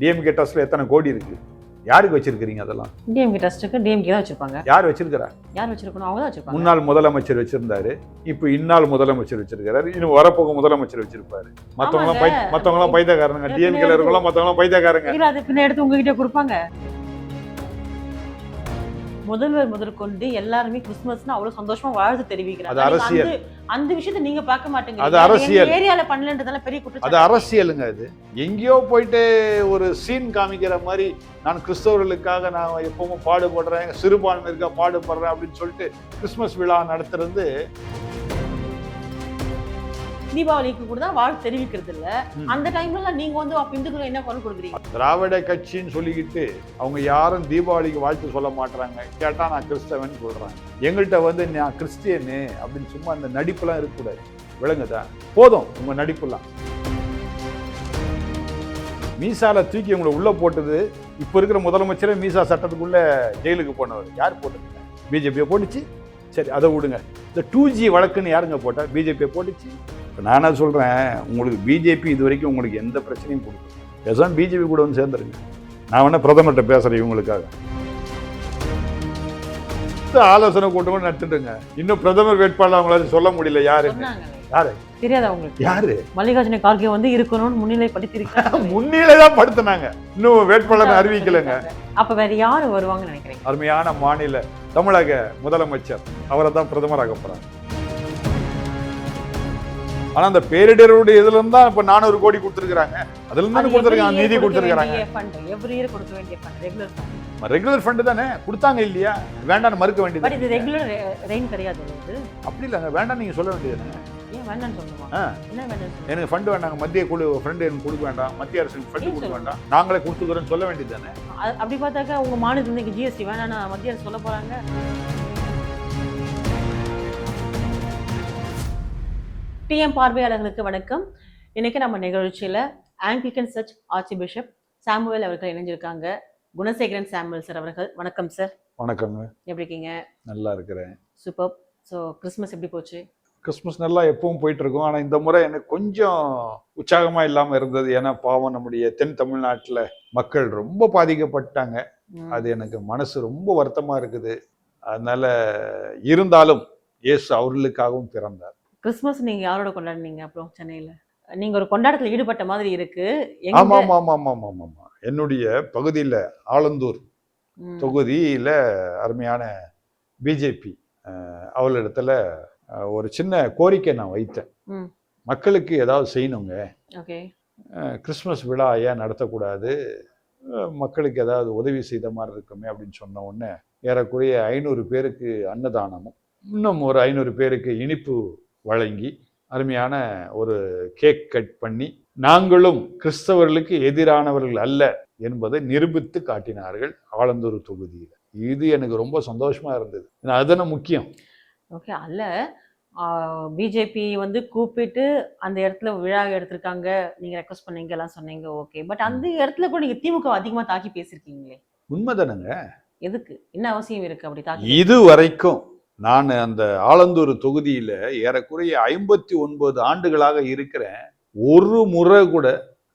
DMK ட்ரஸ்ட்ல எத்தனை கோடி இருக்கு? யாருக்கு வச்சிருக்கிறீங்க அதெல்லாம்? டிஎம்கே ட்ரஸ்ட்டுக்கு டிஎம்கே தான் வச்சிருப்பாங்க. யார் வச்சிருக்கிறா? யார் வச்சிருக்கணும்? அவங்க தான் வச்சிருப்பாங்க. முன்னாள் முதலமைச்சர் வச்சிருந்தாரு இப்போ இந்நாள் முதலமைச்சர் வச்சிருக்காரு இன்னும் வரப்போக முதலமைச்சர் வச்சிருப்பாரு. மத்தவங்க பை. மத்தவங்க பைத்தியக்காரங்க டிஎம்கேல இருக்கலாம் மத்தவங்க பைத்தியக்காரங்க. அது பின்ன எடுத்து உங்ககிட்ட கொடுப்பாங்க. முதல்வர் முதற்கொண்டு எல்லாருமே கிறிஸ்துமஸ்னு அவ்வளவு சந்தோஷமா வாழ்த்து தெரிவிக்கிறாங்க அது அந்த- விஷயத்தை நீங்க பார்க்க மாட்டீங்க அது அரசியல். ஏரியால பண்ணலன்றதால பெரிய அது குற்றம் அரசியலுங்க அது. எங்கேயோ போயிட்டு ஒரு சீன் காமிக்கிற மாதிரி நான் கிறிஸ்தவர்களுக்காக நான் எப்பவும் பாடுபடுறேன் சிறுபான்மையிருக்கா பாடுபடுறேன் அப்படின்னு சொல்லிட்டு கிறிஸ்மஸ் விழா நடத்துறது தீபாவளிக்கு கூட தான் வாழ்த்து தெரிவிக்கிறது இல்ல. அந்த டைம்ல நீங்க வந்து இந்துக்கள் என்ன குரல் கொடுக்குறீங்க? திராவிட கட்சின்னு சொல்லிக்கிட்டு அவங்க யாரும் தீபாவளிக்கு வாழ்த்து சொல்ல மாட்டாங்க கேட்டா நான் கிறிஸ்தவன் சொல்றாங்க. எங்கள்கிட்ட வந்து நான் கிறிஸ்டியனு அப்படின்னு சும்மா அந்த நடிப்புலாம் இருக்கக்கூடாது. விளங்குதா? போதும் உங்க நடிப்புலாம். மீசால தூக்கி உங்களை உள்ள போட்டது இப்ப இருக்கிற முதலமைச்சரே மீசா சட்டத்துக்குள்ள ஜெயிலுக்கு போனவர். யார் போட்டது? பிஜேபியை போட்டுச்சு. சரி அதை விடுங்க. இந்த டூ ஜி வழக்குன்னு யாருங்க போட்டா பிஜேபியை போட்டுச்சு. இப்போ நான் என்ன சொல்றேன் உங்களுக்கு பிஜேபி இது வரைக்கும் உங்களுக்கு எந்த பிரச்சனையும் கொடுக்கல. பேசாம பிஜேபி கூட வந்து சேர்ந்துருங்க. நான் வேணா பிரதமர்கிட்ட பேசுறேன் இவங்களுக்காக. ஆலோசனை கூட்டமும் நடத்துட்டுங்க. இன்னும் பிரதமர் வேட்பாளர் அவங்களால சொல்ல முடியல யாரு? சொன்னாங்களே யாரு? தெரியாதா உங்களுக்கு யாரு? மல்லிகார்ஜுன கார்கே வந்து இருக்கணும்னு முன்னிலைப்படுத்திருக்காங்க முன்னிலை தான் படுத்துனாங்க. இன்னும் வேட்பாளர் அறிவிக்கலைங்க. அப்ப வேற யாரு வருவாங்கன்னு நினைக்கிறீங்க? அருமையான மாநில தமிழக முதலமைச்சர். அவரை தான் பிரதமராக போறாங்க ஆனா அந்த பேரிடருடைய இதுல இருந்தா இப்ப நானூறு கோடி கொடுத்துருக்காங்க அதுல இருந்து கொடுத்துருக்காங்க நிதி கொடுத்துருக்காங்க ரெகுலர் ஃபண்ட் தானே? கொடுத்தாங்க இல்லையா? வேண்டாம்னு மறுக்க பட் இது வேண்டியது ரெகுலர் ரெயின் கிடையாது அப்படி இல்லைங்க வேண்டாம் நீங்க சொல்ல வேண்டியது எனக்கு ஃபண்டு வேண்டாங்க மத்திய குழு ஃபண்டு எனக்கு கொடுக்க வேண்டாம் மத்திய அரசுக்கு ஃபண்டு கொடுக்க? வேண்டாம். நாங்களே கொடுத்துக்கிறோம்னு சொல்ல வேண்டியது தானே? அப்படி பார்த்தாக்கா உங்க மாநிலத்துக்கு ஜிஎஸ்டி வேணாம்னு மத்திய அரசு சொல்ல போறாங்க. டிஎம் பார்வையாளர்களுக்கு வணக்கம். இன்னைக்கு நம்ம நிகழ்ச்சியில Anglican church archbishop Samuel அவர்கள் இணைஞ்சிருக்காங்க. குணசேகரன் சாமுவேல் சார் அவர்கள் வணக்கம் சார். வணக்கங்க. எப்படி இருக்கீங்க? நல்லா இருக்கிறேன். சூப்பர். ஸோ கிறிஸ்மஸ் எப்படி போச்சு? கிறிஸ்மஸ் நல்லா எப்பவும் போயிட்டு இருக்கும் ஆனா இந்த முறை எனக்கு கொஞ்சம் உற்சாகமா இல்லாம இருந்தது. ஏன்னா பாவம் நம்முடைய தென் தமிழ்நாட்டுல மக்கள் ரொம்ப பாதிக்கப்பட்டாங்க. அது எனக்கு மனசு ரொம்ப வருத்தமா இருக்குது. அதனால இருந்தாலும் இயேசு அவர்களுக்காகவும் பிறந்தார். கிறிஸ்மஸ் நீங்க யாரோட கொண்டாடுனீங்க அப்புறம் சென்னையில? நீங்க ஒரு கொண்டாட்டத்துல ஈடுபட்ட மாதிரி இருக்கு. ஆமா எங்க ஆமா ஆமா ஆமா ஆமா ஆமா என்னுடைய பகுதியில ஆலந்தூர். தொகுதியில அருமையான பிஜேபி அவளிடத்துல ஒரு சின்ன கோரிக்கை நான் வைத்தேன். மக்களுக்கு ஏதாவது செய்யணுங்க. கிறிஸ்மஸ் விழா ஏன் நடத்தக்கூடாது? மக்களுக்கு ஏதாவது உதவி செய்த மாதிரி இருக்குமே அப்படின்னு சொன்ன உடனே ஏறக்குறைய ஐநூறு பேருக்கு அன்னதானமும் இன்னும் ஒரு ஐநூறு பேருக்கு இனிப்பு வழங்கி அருமையான ஒரு கேக் கட் பண்ணி நாங்களும் கிறிஸ்தவர்களுக்கு எதிரானவர்கள் அல்ல என்பதை நிரூபித்து காட்டினார்கள் ஆலந்தூர் தொகுதியில். இது எனக்கு ரொம்ப சந்தோஷமா இருந்தது. அதுதானே முக்கியம். ஓகே அல்ல பிஜேபி வந்து கூப்பிட்டு அந்த இடத்துல விழா எடுத்திருக்காங்க நீங்க ரெக்வஸ்ட் பண்ணீங்க எல்லாம் சொன்னீங்க ஓகே பட் அந்த இடத்துல கூட நீங்க திமுக அதிகமா தாக்கி பேசியிருக்கீங்களே. உண்மைதானங்க? எதுக்கு? என்ன அவசியம் இருக்கு அப்படி தாக்கி இது வரைக்கும் நான் அந்த ஆலந்தூர் தொகுதியில் ஏறக்குறைய ஐம்பத்தி ஒன்பது ஆண்டுகளாக இருக்கிறேன். ஒரு முறை கூட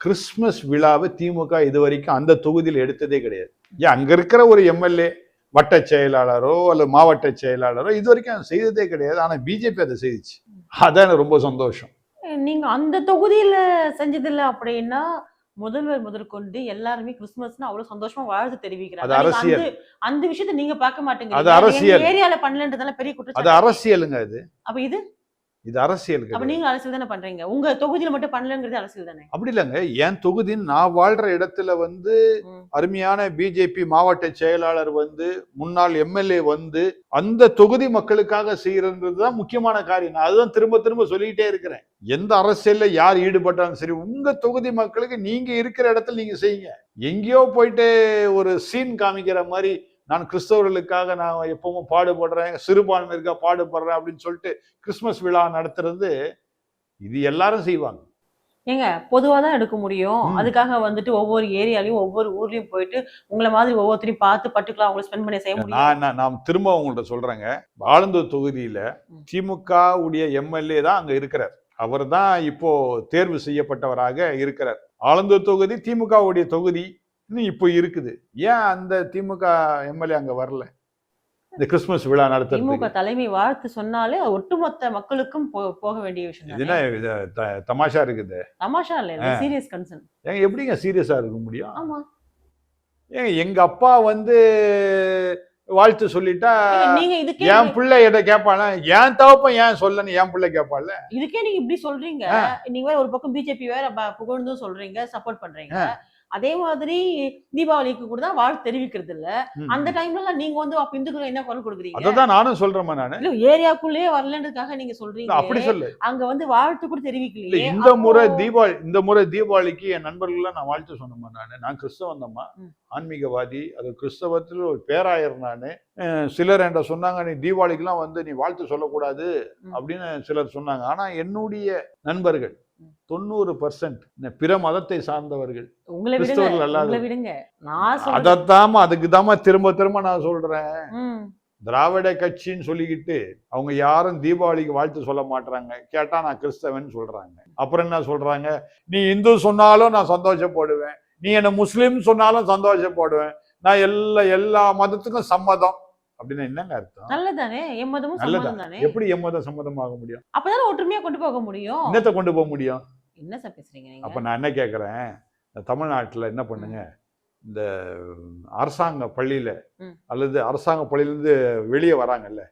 கிறிஸ்மஸ் விழாவை திமுக இது வரைக்கும் அந்த தொகுதியில் எடுத்ததே கிடையாது. ஏன் அங்கே இருக்கிற ஒரு எம்எல்ஏ வட்ட செயலாளரோ அல்லது மாவட்ட செயலாளரோ இது வரைக்கும் அதை செய்ததே கிடையாது. ஆனால் பிஜேபி அதை செய்துச்சு. அதான் எனக்கு ரொம்ப சந்தோஷம். நீங்கள் அந்த தொகுதியில் செஞ்சதில்லை அப்படின்னா முதல்வர் முதற்கொண்டு எல்லாருமே கிறிஸ்துமஸ்னு அவ்வளவு சந்தோஷமா வாழ்த்து தெரிவிக்கிறாங்க. அது. அந்த- விஷயத்தை நீங்க பார்க்க மாட்டீங்க அது அரசியல். ஏரியால பண்ணலன்றதால பெரிய அது குற்றம் அரசியலுங்க இது. அப்ப இது? இது அரசியல் அப்ப நீங்க அரசியல் தானே பண்றீங்க? உங்க தொகுதியில மட்டும் பண்ணலங்கிறது அரசியல் தானே? அப்படி இல்லைங்க. என் தொகுதியின் நான் வாழ்ற இடத்துல வந்து. அருமையான பிஜேபி மாவட்ட செயலாளர் வந்து முன்னாள் எம்எல்ஏ வந்து அந்த தொகுதி மக்களுக்காக செய்யறது தான் முக்கியமான காரியம். நான் அதுதான் திரும்ப திரும்ப சொல்லிக்கிட்டே இருக்கிறேன். எந்த அரசியல்ல யார் ஈடுபட்டாலும் சரி உங்க தொகுதி மக்களுக்கு நீங்க இருக்கிற இடத்துல நீங்க செய்யுங்க. எங்கேயோ போயிட்டு ஒரு சீன் காமிக்கிற மாதிரி நான் கிறிஸ்தவர்களுக்காக நான் எப்பவும் பாடுபடுறேன் சிறுபான்மையிருக்கா பாடுபடுறேன் அப்படின்னு சொல்லிட்டு கிறிஸ்மஸ் விழா நடத்துறது இது எல்லாரும் செய்வாங்க. ஏங்க பொதுவா தான் எடுக்க முடியும். அதுக்காக வந்துட்டு ஒவ்வொரு ஏரியாலையும் ஒவ்வொரு ஊர்லயும் போயிட்டு உங்களை மாதிரி ஒவ்வொருத்தரையும் பார்த்து பர்டிகுலர் அவங்களை ஸ்பெண்ட் பண்ணி செய்ய முடியும். நான் நான் திரும்ப உங்கள்ட்ட சொல்றேங்க. ஆலந்தூர் தொகுதியில. திமுக உடைய எம்எல்ஏ தான் அங்க இருக்கிறார். அவர் தான் இப்போ தேர்வு செய்யப்பட்டவராக இருக்கிறார். ஆலந்தூர் தொகுதி திமுகவுடைய தொகுதி. இன்னும் இப்போ இருக்குது. ஏன் அந்த திமுக எம்எல்ஏ அங்க வரல? இந்த கிறிஸ்துமஸ் விழா திமுக நடத்துறதுக்கு தலைமை வாழ்த்து சொன்னாலே ஒட்டுமொத்த மக்களுக்கும் போக வேண்டிய விஷயம் இது என்ன தானே. இது த- தமாஷா இருக்குது. தமாஷா இல்ல சீரியஸ் கன்சர்ன் ஏங்க எப்படிங்க சீரியஸா இருக்க முடியும்? ஆமா. ஏங்க எங்க அப்பா வந்து வாழ்த்து சொல்லிட்டா நீங்க இதுக்கே என் பிள்ளை எதை கேட்பான என் தவப்பன் ஏன் சொல்லன்னு என் பிள்ளை கேட்பாள்ல இதுக்கே நீங்க இப்படி சொல்றீங்க. நீங்க ஒரு பக்கம் பிஜேபி வேற புகழ்ந்தும் சொல்றீங்க சப்போர்ட் பண்றீங்க. அதே மாதிரி தீபாவளிக்கு கூட தான் வாழ்த்து தெரிவிக்கிறது இல்ல. அந்த டைம்ல எல்லாம் நீங்க வந்து அப்ப இந்துக்கள் என்ன குரல் கொடுக்குறீங்க? அததான் நானும் சொல்றேம்மா நானு. இல்ல ஏரியாக்குள்ளேயே வரலன்றதுக்காக நீங்க சொல்றீங்க. அப்படி சொல்லு. அங்க வந்து வாழ்த்து கூட இல்ல தெரிவிக்கலையே இந்த முறை தீபாவளி இந்த முறை தீபாவளிக்கு என் நண்பர்கள்லாம் நான் வாழ்த்து சொன்னேம்மா நானு. நான் கிறிஸ்தவன் தான்மா. ம். ஆன்மீகவாதி அது கிறிஸ்தவத்தில் ஒரு பேராயர் நானு. சிலர் என்கிட்ட சொன்னாங்க நீ தீபாவளிக்கெல்லாம் வந்து நீ வாழ்த்து சொல்லக்கூடாது. அப்படின்னு சிலர் சொன்னாங்க. ஆனா என்னுடைய நண்பர்கள். தொண்ணூறு பர்சன்ட் பிற மதத்தை சார்ந்தவர்கள். உங்களை விடுங்க கிறிஸ்தவர்கள் அல்லாத அதைத்தாம அதுக்கு தாம்மா திரும்ப திரும்ப நான் சொல்றேன். திராவிட கட்சின்னு சொல்லிக்கிட்டு அவங்க யாரும் தீபாவளிக்கு வாழ்த்து சொல்ல மாட்றாங்க. கேட்டா நான் கிறிஸ்தவன் சொல்றாங்க. அப்புறம் என்ன சொல்றாங்க? நீ இந்து சொன்னாலும் நான் சந்தோஷப்படுவேன். நீ என்ன முஸ்லீம் சொன்னாலும் சந்தோஷப்படுவேன். நான் எல்லா எல்லா மதத்துக்கும் சம்மதம். அப்படின்னு என்னங்க அர்த்தம்? நல்லதானே? எம்மதமும்? சம்மதம் தானே எப்படி எம்மதம் சம்மதமாக முடியும்? அப்பதானே ஒற்றுமையா கொண்டு போக முடியும்? என்னத்தை கொண்டு போக முடியும்? என்ன சார் பேசுறீங்க நீங்க? அப்ப நான் என்ன கேட்குறேன் தமிழ்நாட்டுல என்ன பண்ணுங்க? இந்த அரசாங்க பள்ளியில. அல்லது அரசாங்க பள்ளியிலேருந்து வெளியே வராங்கல்ல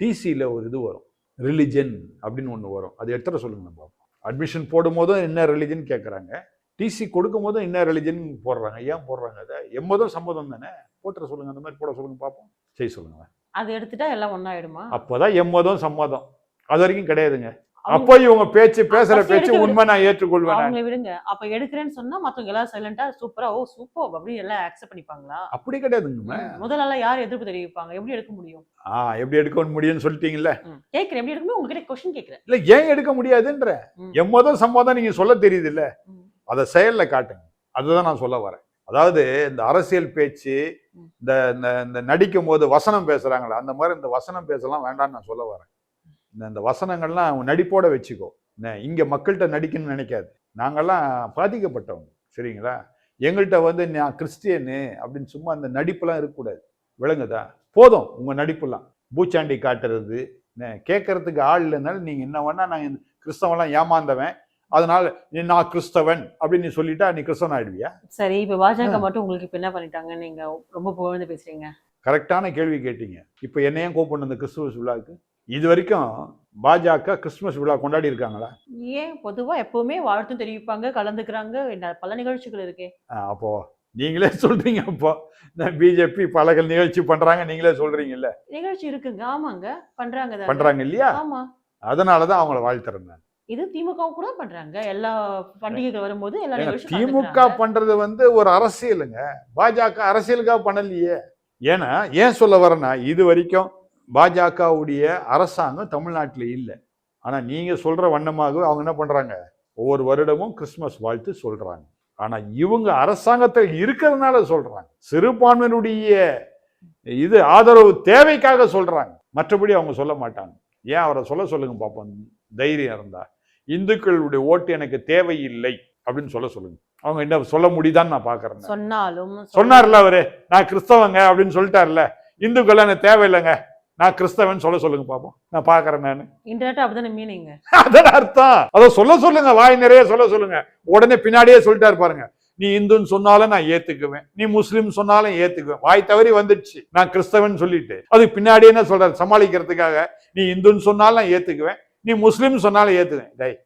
டிசியில் ஒரு இது வரும். ரிலிஜன் அப்படின்னு ஒன்று வரும். அது எடுத்துட சொல்லுங்க பார்ப்போம் அட்மிஷன் போடும்போதும் என்ன ரிலிஜன் கேட்குறாங்க டிசி கொடுக்கும் போதும் என்ன ரிலிஜன் போடுறாங்க? ஏன் போடுறாங்க அதை? எம்மதும் சம்மதம் தானே? போட்டுற சொல்லுங்க. அந்த மாதிரி போட சொல்லுங்க பார்ப்போம் செய்ய சொல்லுங்க. அது எடுத்துட்டா எல்லாம் ஒன்னாயிடுமா அப்போதான் எம்மதும் சம்மதம். அது வரைக்கும் கிடையாதுங்க. அவங்க- அப்போ இவங்க பேச்சு பேசுற பேச்சு எடுக்க உண்மை நான் ஏற்றுக்கொள்வேன் நான். அவங்களை விடுங்க. அப்ப எடுக்கிறேன்னு சொன்னா மத்தவங்க எல்லாம் சைலண்டா சூப்பரா ஓ சூப்பர் அப்படின்னு எல்லாம் அக்செப்ட் பண்ணிப்பாங்களா? அப்படி கிடையாதுங்க முதல்ல யார் எதிர்ப்பு தெரிவிப்பாங்க? எப்படி எடுக்க முடியும்? ஆ எப்படி எடுக்க முடியும்னு சொல்லிட்டீங்கல்ல. கேக்குறேன். எப்படி எடுக்கணும் உங்ககிட்ட கொஸ்டின் கேக்குறேன். இல்ல ஏன் எடுக்க முடியாதுன்ற. எம்மதம் சம்மதம் நீங்க சொல்ல தெரியுது இல்ல. அதை செயல்ல காட்டுங்க. அதுதான் நான் சொல்ல வரேன். அதாவது இந்த அரசியல் பேச்சு. இந்த இந்த- நடிக்கும் போது வசனம் பேசுறாங்களே அந்த மாதிரி இந்த வசனம் பேசலாம் வேண்டாம்னு நான் சொல்ல வரேன். இந்த இந்த வசனங்கள்லாம் நடிப்போட வச்சுக்கோ. இங்க மக்கள்கிட்ட நடிக்கணும்னு நினைக்காது. நாங்கெல்லாம் பாதிக்கப்பட்டவங்க சரிங்களா? எங்கள்கிட்ட வந்து நான் கிறிஸ்டியனு அப்படின்னு சும்மா அந்த நடிப்பெல்லாம் இருக்கக்கூடாது. விளங்குதா? போதும் உங்க நடிப்புலாம். பூச்சாண்டி காட்டுறது கேட்கறதுக்கு ஆள் இல்லைனாலும் நீங்க என்ன வேணா நான் இந்த கிறிஸ்தவன்லாம் ஏமாந்தவன் அதனால நீ நான் கிறிஸ்தவன் அப்படின்னு நீ சொல்லிட்டா நீ கிறிஸ்தவன் ஆயிடுவியா? சரி இப்ப பாஜக மட்டும் உங்களுக்கு இப்ப என்ன பண்ணிட்டாங்க? நீங்க ரொம்ப புகழ்ந்து பேசுறீங்க. கரெக்டான கேள்வி கேட்டீங்க. இப்போ என்னையும் கூப்பிடணும் இந்த கிறிஸ்துமஸ் விழாவுக்கு? இது வரைக்கும் பாஜக கிறிஸ்துமஸ் விழா கொண்டாடி இருக்காங்களா? ஏன்? பொதுவா எப்பவுமே வாழ்த்தும் தெரிவிப்பாங்க கலந்துக்கிறாங்க. பல நிகழ்ச்சிகள் இருக்கே. அப்போ நீங்களே சொல்றீங்க அப்போ. பிஜேபி பல நிகழ்ச்சி பண்றாங்க நீங்களே சொல்றீங்கல்ல. நிகழ்ச்சி இருக்குங்க. ஆமாங்க. பண்றாங்க. பண்றாங்க இல்லையா? ஆமா. அதனாலதான் அவங்கள வாழ்த்துறேன் நான். இது திமுக கூட பண்றாங்க. எல்லா பண்டிகைகள் வரும்போது எல்லா திமுக. பண்றது வந்து ஒரு அரசியலுங்க. பாஜக அரசியலுக்காக பண்ணலையே. ஏன்னா ஏன் சொல்ல வரேன்னா இது வரைக்கும் பாஜகவுடைய அரசாங்கம் தமிழ்நாட்டில் இல்லை. ஆனா நீங்க சொல்ற வண்ணமாகவே அவங்க என்ன பண்றாங்க? ஒவ்வொரு வருடமும் கிறிஸ்துமஸ் வாழ்த்து சொல்றாங்க. ஆனா இவங்க அரசாங்கத்தில் இருக்கிறதுனால சொல்றாங்க. சிறுபான்மையினுடைய இது ஆதரவு தேவைக்காக சொல்றாங்க. மற்றபடி அவங்க சொல்ல மாட்டாங்க. ஏன் அவரை சொல்ல சொல்லுங்க பாப்போம். தைரியம் இருந்தா. இந்துக்களுடைய ஓட்டு எனக்கு தேவையில்லை அப்படின்னு சொல்ல சொல்லுங்க. அவங்க என்ன சொல்ல முடியுதான்னு நான் பாக்குறேன் சொன்னாலும் சொன்னார்ல அவரு நான் கிறிஸ்தவங்க அப்படின்னு சொல்லிட்டார்ல இந்துக்கள் எனக்கு தேவையில்லைங்க நான் கிறிஸ்தவன் சொல்ல சொல்லுங்க பாப்போம். நான் பாக்குறேன் நான். இன்டர்நெட் அப்படிதானே மீனிங் அதான் அர்த்தம். அதை சொல்ல சொல்லுங்க வாய் நிறைய சொல்ல சொல்லுங்க. உடனே பின்னாடியே சொல்லிட்டாரு பாருங்க. நீ இந்துன்னு சொன்னாலும் நான் ஏத்துக்குவேன். நீ முஸ்லீம் சொன்னாலும் ஏத்துக்குவேன். வாய் தவறி வந்துடுச்சு. நான் கிறிஸ்தவன் சொல்லிட்டு. அதுக்கு பின்னாடியே என்ன சொல்றாரு? சமாளிக்கிறதுக்காக நீ இந்துன்னு சொன்னாலும் நான் ஏத்துக்குவேன். நீ முஸ்லீம் சொன்னாலும் ஏத்துக்குவேன் டேய்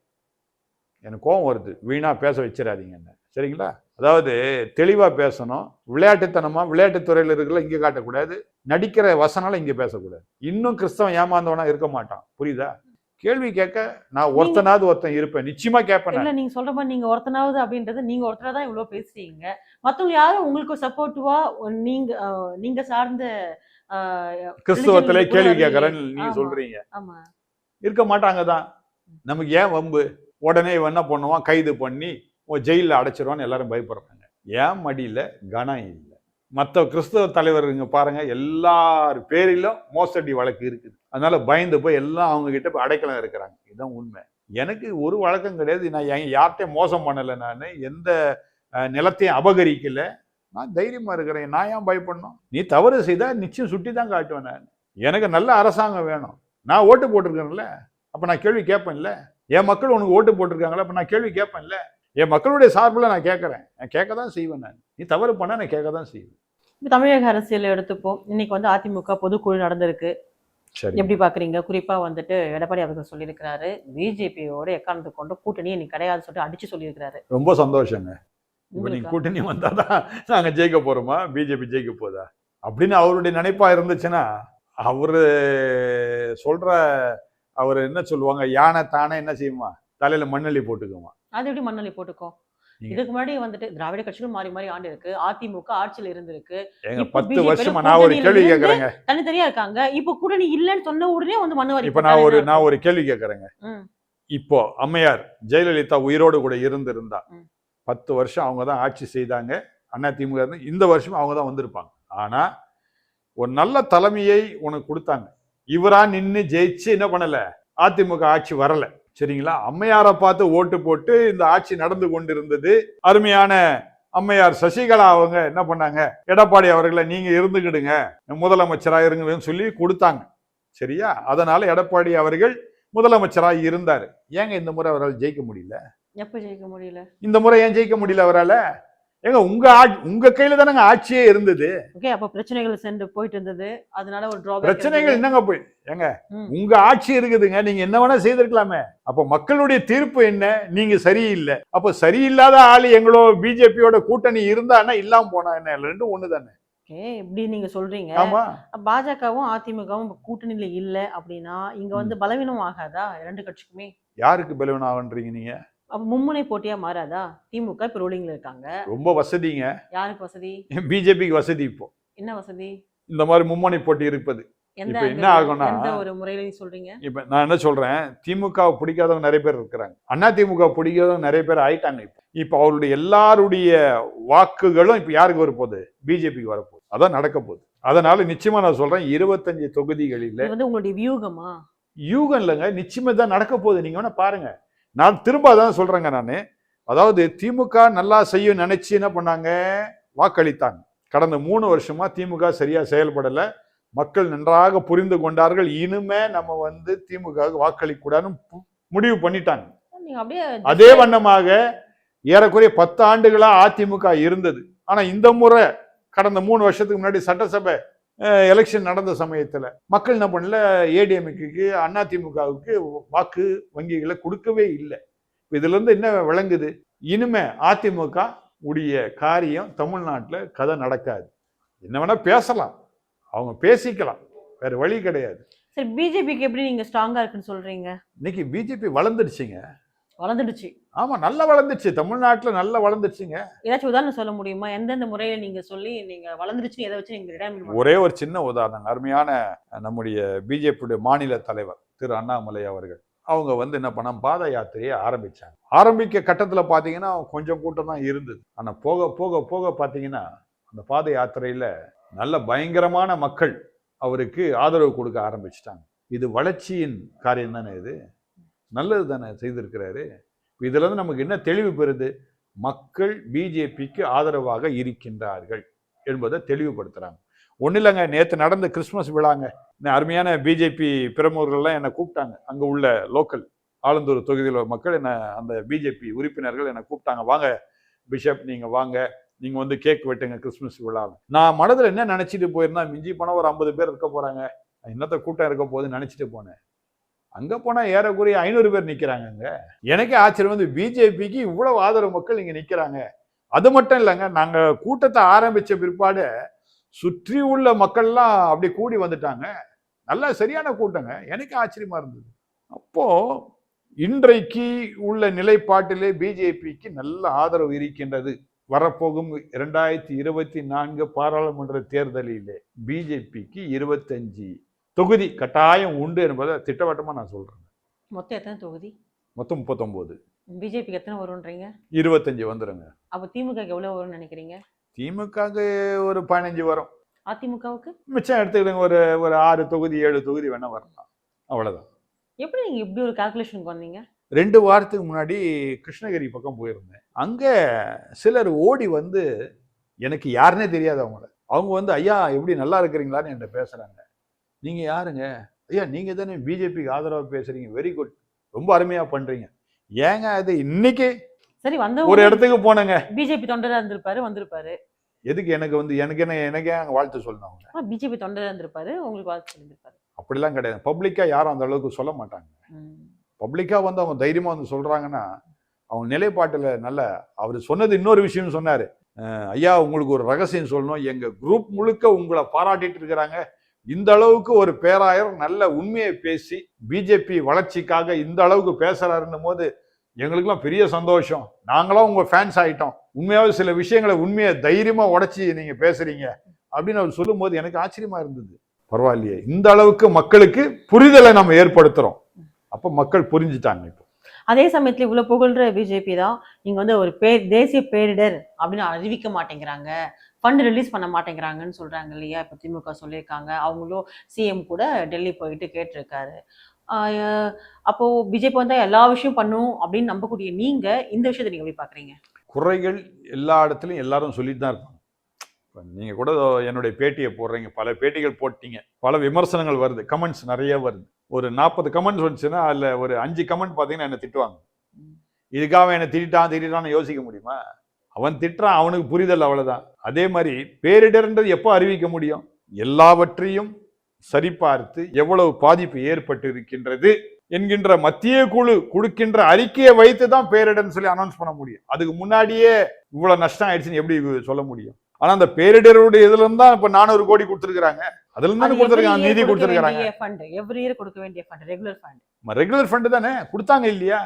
எனக்கு கோவம் வருது. வீணா பேச வச்சிடாதீங்க என்ன? சரிங்களா? அதாவது தெளிவா பேசணும். விளையாட்டுத்தனமா விளையாட்டுத்துறையில இருக்கல இங்க காட்டக்கூடாது. நடிக்கிற வசனால இங்க பேசக்கூடாது. இன்னும் கிறிஸ்தவன் ஏமாந்தவனா இருக்க மாட்டான். புரியுதா? கேள்வி கேட்க நான் ஒருத்தனாவது ஒருத்தன் இருப்பேன். நிச்சயமா கேட்பேன். இல்ல நீங்க சொல்ற மாதிரி நீங்க ஒருத்தனாவது அப்படின்றது நீங்க ஒருத்தரா தான் இவ்வளவு பேசுறீங்க. மத்தவங்க யாரும் உங்களுக்கு சப்போர்ட்டிவா நீங்க நீங்க சார்ந்த கிறிஸ்தவத்திலே கேள்வி கூட கேட்கறேன்னு நீங்க. சொல்றீங்க. ஆமா. இருக்க மாட்டாங்க தான். நமக்கு ஏன் வம்பு? உடனே இவன் என்ன பண்ணுவான்? கைது பண்ணி உன் ஜெயிலில் அடைச்சிருவான்னு எல்லாரும் பயப்படுறாங்க. ஏன் மடியில்? கனம் இல்லை. மற்ற கிறிஸ்தவ தலைவருங்க பாருங்க எல்லார் பேரிலும் மோசடி வழக்கு இருக்குது. அதனால பயந்து போய் எல்லாம் அவங்க கிட்ட போய் அடைக்கலாம் இருக்கிறாங்க இதுதான் உண்மை. எனக்கு ஒரு வழக்கம் கிடையாது. நான் யார்கிட்டையும் யார்கிட்டயும் மோசம் பண்ணலை நான். எந்த நிலத்தையும் அபகரிக்கல. நான் தைரியமாக இருக்கிறேன். நான் ஏன் பயப்படணும்? நீ தவறு செய்தால் நிச்சயம் சுட்டி தான் காட்டுவேன் நான். எனக்கு நல்ல அரசாங்கம் வேணும். நான் ஓட்டு போட்டிருக்கேன்ல அப்ப நான் கேள்வி கேட்பேன்ல. என் மக்கள் உனக்கு ஓட்டு போட்டிருக்காங்களா? அப்ப நான் கேள்வி கேட்பேன்ல. என் மக்களுடைய சார்பில் நான் கேட்கறேன். நான் கேட்க தான் செய்வேன் நான். நீ தவறு பண்ணா நான் கேட்க தான் செய்வேன். இப்ப தமிழக அரசியல் எடுத்துப்போம். இன்னைக்கு வந்து அதிமுக பொதுக்குழு நடந்திருக்கு. சரி. எப்படி பாக்குறீங்க? குறிப்பா வந்துட்டு எடப்பாடி அவர்கள் சொல்லியிருக்கிறாரு பிஜேபியோட எக்காரணத்தை கொண்டு கூட்டணி இன்னைக்கு கிடையாது சொல்லிட்டு அடிச்சு சொல்லியிருக்கிறாரு. ரொம்ப சந்தோஷங்க. இப்போ நீங்க உங்களுக்கு? கூட்டணி வந்தாதான் நாங்க ஜெயிக்க போறோமா? பிஜேபி ஜெயிக்க போதா? அப்படின்னு அவருடைய நினைப்பா இருந்துச்சுன்னா அவரு சொல்ற அவர் என்ன சொல்லுவாங்க? யானை தானே என்ன செய்யுமா? தலையில மண்ணள்ளி போட்டுக்குமா? அது எப்படி மண்ணலி போட்டுக்கோ? இதுக்கு முன்னாடி வந்துட்டு திராவிட கட்சிகள் மாறி மாறி ஆண்டு இருக்கு. அதிமுக ஆட்சியில இருந்திருக்கு. பத்து வருஷமா நான் ஒரு கேள்வி கேட்கறேங்க தனித்தனியா இருக்காங்க. இப்போ கூட்டணி இல்லைன்னு சொன்ன உடனே வந்து மண்ணு வாரி இப்ப நான் ஒரு. நான் ஒரு கேள்வி கேட்கறேங்க ம். இப்போ அம்மையார் ஜெயலலிதா உயிரோடு கூட இருந்திருந்தா. பத்து வருஷம் அவங்க தான் ஆட்சி செய்தாங்க. அண்ணா திமுக இந்த வருஷம் அவங்க தான் வந்திருப்பாங்க. ஆனா ஒரு நல்ல தலைமையை உனக்கு கொடுத்தாங்க. இவரா நின்னு ஜெயிச்சு என்ன பண்ணல? அதிமுக ஆட்சி வரல. சரிங்களா? அம்மையாரை பார்த்து ஓட்டு போட்டு இந்த ஆட்சி நடந்து கொண்டிருந்தது. அருமையான அம்மையார் சசிகலா அவங்க என்ன பண்ணாங்க? எடப்பாடி அவர்களை நீங்க இருந்துக்கிடுங்க முதலமைச்சரா இருங்கன்னு சொல்லி கொடுத்தாங்க. சரியா? அதனால எடப்பாடி அவர்கள் முதலமைச்சராக இருந்தார். ஏங்க இந்த முறை அவரால் ஜெயிக்க முடியல? எப்ப ஜெயிக்க முடியல? இந்த முறை ஏன் ஜெயிக்க முடியல அவரால? ஏங்க உங்க உங்க கையில தானங்க ஆட்சியே இருந்தது. ஓகே அப்ப பிரச்சனைகள் சென்று போயிட்டு இருந்தது. அதனால ஒரு டிராபேக் பிரச்சனைகள் என்னங்க போய் ஏங்க. உங்க ஆட்சி இருக்குதுங்க நீங்க என்ன வேணா செய்திருக்கலாமே. அப்ப மக்களுடைய தீர்ப்பு என்ன? நீங்க சரியில்லை. அப்ப சரியில்லாத ஆளு எங்களோ பிஜேபியோட கூட்டணி இருந்தான்னா இல்லாம போனா என்ன? ரெண்டும் ஒண்ணு தானே இப்படி நீங்க சொல்றீங்க. பாஜகவும் அதிமுகவும் கூட்டணியில இல்ல அப்படின்னா இங்க வந்து பலவீனம் ஆகாதா ரெண்டு கட்சிக்குமே. யாருக்கு பலவீனம் ஆகுன்றீங்க நீங்க? அப்ப மும்முனை போட்டியா மாறாதா? திமுக இப்ப ரூலிங்ல இருக்காங்க. ரொம்ப வசதிங்க. யாருக்கு வசதி? பிஜேபிக்கு வசதி இப்போ. என்ன வசதி? இந்த மாதிரி மும்மணி போட்டி இருப்பது. இப்ப என்ன ஆகும்னா- ஒரு முறையில சொல்றீங்க? இப்ப நான் என்ன சொல்றேன்? திமுக பிடிக்காதவங்க நிறைய பேர் இருக்கிறாங்க. அண்ணா திமுக பிடிக்காதவங்க நிறைய பேர் ஆயிட்டாங்க இப்போ. இப்போ அவருடைய எல்லாருடைய வாக்குகளும் இப்ப யாருக்கு வரப்போகுது? பிஜேபிக்கு வரப்போகுது. அதான் நடக்க போகுது. அதனால நிச்சயமா நான் சொல்றேன் இருபத்தஞ்சு தொகுதிகளில் வந்து உங்களுடைய வியூகமா? யூகம் இல்லைங்க. நிச்சயமா தான் நடக்க போகுது. நீங்க வேணா பாருங்க. நான் திரும்ப அதான் சொல்றேங்க நான். அதாவது திமுக நல்லா செய்யும் நினைச்சு என்ன பண்ணாங்க? வாக்களித்தாங்க. கடந்த மூணு வருஷமா திமுக சரியா செயல்படல. மக்கள் நன்றாக புரிந்து கொண்டார்கள். இனிமே நம்ம வந்து திமுக வாக்களிக்க கூடாதுன்னு பு- முடிவு பண்ணிட்டாங்க. அதே வண்ணமாக ஏறக்குறைய பத்து ஆண்டுகளா அதிமுக இருந்தது. ஆனா இந்த முறை கடந்த மூணு வருஷத்துக்கு முன்னாடி சட்டசபை எலெக்ஷன் நடந்த சமயத்துல மக்கள் என்ன பண்ணல? ஏடிஎம்கேக்கு அதிமுகவுக்கு வாக்கு வங்கிகளை கொடுக்கவே இல்லை. இதுல இருந்து என்ன விளங்குது? இனிமே அதிமுக உடைய காரியம் தமிழ்நாட்டுல கதை நடக்காது. என்ன வேணா பேசலாம். அவங்க பேசிக்கலாம். வேற வழி கிடையாது. சரி பிஜேபிக்கு எப்படி நீங்க ஸ்ட்ராங்கா இருக்குன்னு சொல்றீங்க? இன்னைக்கு பிஜேபி வளர்ந்துடுச்சுங்க. வளர்ந்துடுச்சு. ஆமா நல்லா வளர்ந்துச்சு. தமிழ்நாட்டுல நல்லா வளர்ந்துச்சுங்க. ஏதாச்சும் உதாரணம் சொல்ல முடியுமா? எந்தெந்த முறையில நீங்க சொல்லி நீங்க வளர்ந்துருச்சுன்னு எதை வச்சு நீங்க ஒரே ஒரு சின்ன உதாரணம் அருமையான நம்முடைய பிஜேபியுடைய மாநில தலைவர் திரு அண்ணாமலை அவர்கள். அவங்க வந்து என்ன பண்ண பாத யாத்திரையை ஆரம்பிச்சாங்க. ஆரம்பிக்க கட்டத்துல பாத்தீங்கன்னா கொஞ்சம் கூட்டம் தான் இருந்தது. ஆனா போக போக போக பாத்தீங்கன்னா அந்த பாத யாத்திரையில நல்ல பயங்கரமான மக்கள் அவருக்கு ஆதரவு கொடுக்க ஆரம்பிச்சிட்டாங்க. இது வளர்ச்சியின் காரியம் தானே இது? நல்லது தானே செய்திருக்கிறாரு. இதுல இருந்து நமக்கு என்ன தெளிவு பெறுது? மக்கள் பிஜேபிக்கு ஆதரவாக இருக்கின்றார்கள் என்பதை தெளிவுபடுத்துகிறாங்க ஒன்றும் இல்லைங்க நேற்று நடந்த கிறிஸ்மஸ் விழாங்க. இன்னும் அருமையான பிஜேபி பிரமுகர்கள்லாம் என்னை கூப்பிட்டாங்க. அங்கே உள்ள லோக்கல் ஆலந்தூர் தொகுதியில் உள்ள மக்கள் என்ன அந்த பிஜேபி உறுப்பினர்கள் என்னை கூப்பிட்டாங்க. வாங்க பிஷப் நீங்கள் வாங்க. நீங்கள் வந்து கேக் வெட்டுங்க கிறிஸ்மஸ் விழாவை. நான் மனதில் என்ன நினச்சிட்டு போயிருந்தா மிஞ்சி போனால் ஒரு ஐம்பது பேர் இருக்க போகிறாங்க என்னத்த கூட்டம் இருக்க போகுதுன்னு நினச்சிட்டு போனேன். அங்கே போனால் ஏறக்குறைய ஐநூறு பேர் நிற்கிறாங்க அங்கே. எனக்கே ஆச்சரியம் வந்து பிஜேபிக்கு இவ்வளவு ஆதரவு மக்கள் இங்கே நிற்கிறாங்க அது மட்டும் இல்லைங்க நாங்கள் கூட்டத்தை ஆரம்பித்த பிற்பாடு சுற்றி உள்ள மக்கள்லாம் அப்படி கூடி வந்துட்டாங்க. நல்லா சரியான கூட்டங்க. எனக்கு ஆச்சரியமா இருந்தது. அப்போது இன்றைக்கு உள்ள நிலைப்பாட்டிலே பிஜேபிக்கு நல்ல ஆதரவு இருக்கின்றது. வரப்போகும் இரண்டாயிரத்தி இருபத்தி நான்கு பாராளுமன்ற தேர்தலிலே பிஜேபிக்கு இருபத்தஞ்சு தொகுதி கட்டாயம் உண்டு என்பதை திட்டவட்டமா நான் சொல்றேன். மொத்தம் எத்தனை தொகுதி? மொத்தம் முப்பத்தொன்பது பிஜேபிக்கு எத்தனை வரும்ன்றீங்க இருபத்தஞ்சு வந்துருங்க. அப்ப திமுக எவ்வளவு வரும்னு நினைக்கிறீங்க? திமுகக்கு ஒரு பதினஞ்சு வரும். அதிமுகவுக்கு? மிச்சம் எடுத்துக்கிடுங்க ஒரு ஒரு ஆறு தொகுதி ஏழு தொகுதி வேணா வரலாம். அவ்வளவுதான். எப்படி நீங்க இப்படி ஒரு கால்குலேஷனுக்கு வந்தீங்க ரெண்டு வாரத்துக்கு முன்னாடி கிருஷ்ணகிரி பக்கம் போயிருந்தேன். அங்க சிலர் ஓடி வந்து எனக்கு யாருன்னே தெரியாது அவங்கள. அவங்க வந்து ஐயா எப்படி நல்லா இருக்கிறீங்களான்னு என்கிட்ட பேசுறாங்க. நீங்க யாருங்க? ஐயா நீங்க தானே பிஜேபிக்கு ஆதரவா பேசுறீங்க. வெரி குட் ரொம்ப அருமையா பண்றீங்க. ஏங்க அது இன்னைக்கு சரி ஒரு வந்த இடத்துக்கு போனேங்க. பிஜேபி தொண்டரா இருந்திருப்பாரு வந்திருப்பாரு. எதுக்கு எனக்கு வந்து எனக்கு என்ன எனக்கே அங்க வாழ்த்து சொல்லணும் அவங்க. பிஜேபி தொண்டரா இருந்திருப்பாரு உங்களுக்கு வாழ்த்து சொல்லியிருப்பாரு அப்படிலாம் கிடையாது. பப்ளிக்கா யாரும் அந்த அளவுக்கு சொல்ல மாட்டாங்க. ம். பப்ளிக்கா வந்து அவங்க தைரியமா வந்து சொல்றாங்கன்னா அவங்க நிலைப்பாட்டுல நல்ல அவர் சொன்னது இன்னொரு விஷயம் சொன்னாரு. ஐயா உங்களுக்கு ஒரு ரகசியம் சொல்லணும். எங்க குரூப் முழுக்க உங்களை பாராட்டிட்டு இருக்கிறாங்க. இந்த அளவுக்கு ஒரு பேராயர் நல்ல உண்மையை பேசி பிஜேபி வளர்ச்சிக்காக இந்த அளவுக்கு பேசுறாருன்னும் போது எங்களுக்கெல்லாம் பெரிய சந்தோஷம். நாங்களாம் உங்க ஃபேன்ஸ் ஆயிட்டோம். உண்மையாவே சில விஷயங்களை உண்மையை தைரியமா உடைச்சி நீங்க பேசுறீங்க அப்படின்னு அவர் சொல்லும்போது எனக்கு ஆச்சரியமா இருந்தது. பரவாயில்லையே இந்த அளவுக்கு மக்களுக்கு புரிதலை நம்ம ஏற்படுத்துறோம். அப்ப மக்கள் புரிஞ்சுட்டாங்க இப்போ. அதே சமயத்துல இவ்வளவு புகழ்ற பிஜேபி தான் நீங்க வந்து ஒரு பேர் தேசிய பேரிடர் அப்படின்னு அறிவிக்க மாட்டேங்கிறாங்க. ஃபண்ட் ரிலீஸ் பண்ண மாட்டேங்கிறாங்கன்னு சொல்றாங்க இல்லையா? இப்போ திமுக சொல்லியிருக்காங்க. அவங்களும் சிஎம் கூட டெல்லி போயிட்டு கேட்டிருக்காரு. ஆஹ் அப்போ பிஜேபி வந்தா எல்லா விஷயம் பண்ணும் அப்படின்னு நம்பக்கூடிய நீங்க இந்த விஷயத்தை நீங்க எப்படி பாக்குறீங்க? குறைகள் எல்லா இடத்துலையும் எல்லாரும் சொல்லிட்டு தான் இருக்காங்க இப்போ நீங்கள் கூட என்னுடைய பேட்டியை போடுறீங்க. பல பேட்டிகள் போட்டீங்க. பல விமர்சனங்கள் வருது. கமெண்ட்ஸ் நிறைய வருது. ஒரு நாற்பது கமெண்ட்ஸ் வந்துச்சுன்னா அதில் ஒரு அஞ்சு கமெண்ட் பார்த்தீங்கன்னா என்ன திட்டுவாங்க. இதுக்காக என்ன திட்டான் திட்டான்னு யோசிக்க முடியுமா? அவன் திட்டுறான் அவனுக்கு புரிதல் அவ்வளவுதான். அதே மாதிரி பேரிடர்ன்றது எப்போ அறிவிக்க முடியும்? எல்லாவற்றையும் சரிபார்த்து எவ்வளவு பாதிப்பு ஏற்பட்டு இருக்கின்றது என்கின்ற மத்திய குழு கொடுக்கின்ற அறிக்கையை வைத்து தான் பேரிடர்னு சொல்லி அனௌன்ஸ் பண்ண முடியும். அதுக்கு முன்னாடியே இவ்வளவு நஷ்டம் ஆயிடுச்சுன்னு எப்படி சொல்ல முடியும்? ஆனா அந்த பேரிடருடைய இதுல இருந்து தான் இப்ப நானூறு கோடி கொடுத்துருக்காங்க அதுல இருந்து கொடுத்துருக்காங்க? நிதி கொடுத்துருக்காங்க ஃபண்ட் எவ்ரி இயர் கொடுக்க வேண்டிய fund regular fund regular fund தானே? கொடுத்தாங்க இல்லையா?